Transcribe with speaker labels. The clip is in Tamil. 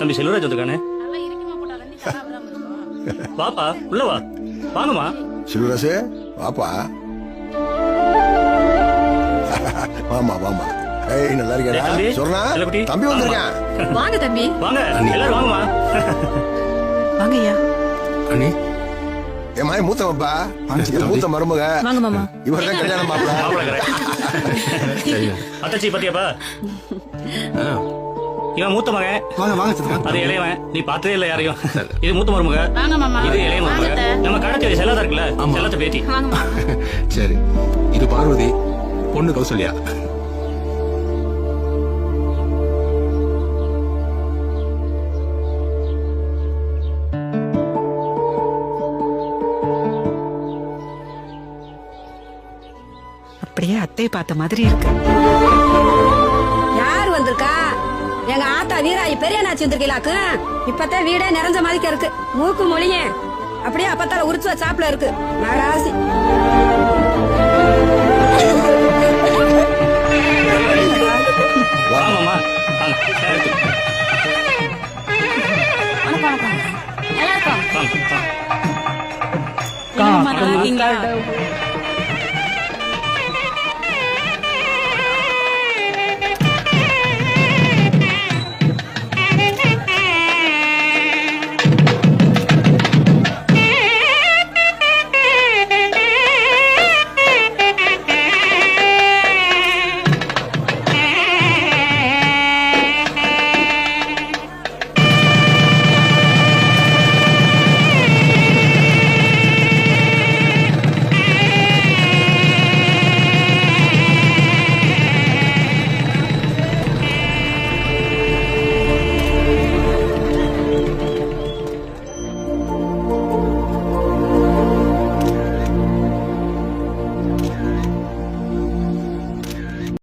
Speaker 1: தம்பி செல்வராஜ் வந்திருக்கானே? வாப்பா உள்ள வா. வாங்கம்மா.
Speaker 2: செல்வராசு வாப்பா. வாமா வாமா ஏய் நல்லா இருக்கியா
Speaker 1: தம்பி,
Speaker 2: சொன்னா. தம்பி வந்திருக்கேன்.
Speaker 3: வாங்க தம்பி.
Speaker 1: வாங்க எல்லாரும் வாங்கம்மா.
Speaker 3: வாங்க ஐயா
Speaker 4: அண்ணி
Speaker 2: என் மாதிரி மூத்தவப்பா என் மூத்த மருமக.
Speaker 3: வாங்க மாமா.
Speaker 2: இவர் தான் கல்யாணம்
Speaker 4: சரிங்க
Speaker 1: அத்தச்சி பத்தியாப்பா
Speaker 4: ஆ,
Speaker 1: இவன் மூத்த மகன்.
Speaker 4: வாங்க வாங்க சித்தப்பா.
Speaker 1: அது இளையவன். நீ பார்த்ததே இல்ல யாரையும். இது மூத்த மருமக.
Speaker 5: வாங்க மாமா.
Speaker 1: இது இளைய மருமக. நம்ம கடத்தேரி செல்லாதா இருக்குல்ல?
Speaker 4: ஆமா.
Speaker 1: செல்லத்தை பேத்தி.
Speaker 4: சரி. இது பார்வதி. பொண்ணு கௌசல்யா.
Speaker 3: அப்படியே அத்தை பார்த்த மாதிரி இருக்கு.
Speaker 6: யார் வந்திருக்கா? எங்க ஆத்தா வீராயி பெரிய நாச்சி வந்திருக்கீங்களாக்கு இப்பதான் வீடே நிறைஞ்ச மாதிரி இருக்கு. மூக்கு மொழிய. அப்படியே அப்பத்தால உரிச்சு சாப்பிட இருக்கு.
Speaker 1: வாங்க.
Speaker 5: வணக்கம் வணக்கம். நல்லா இருக்கும்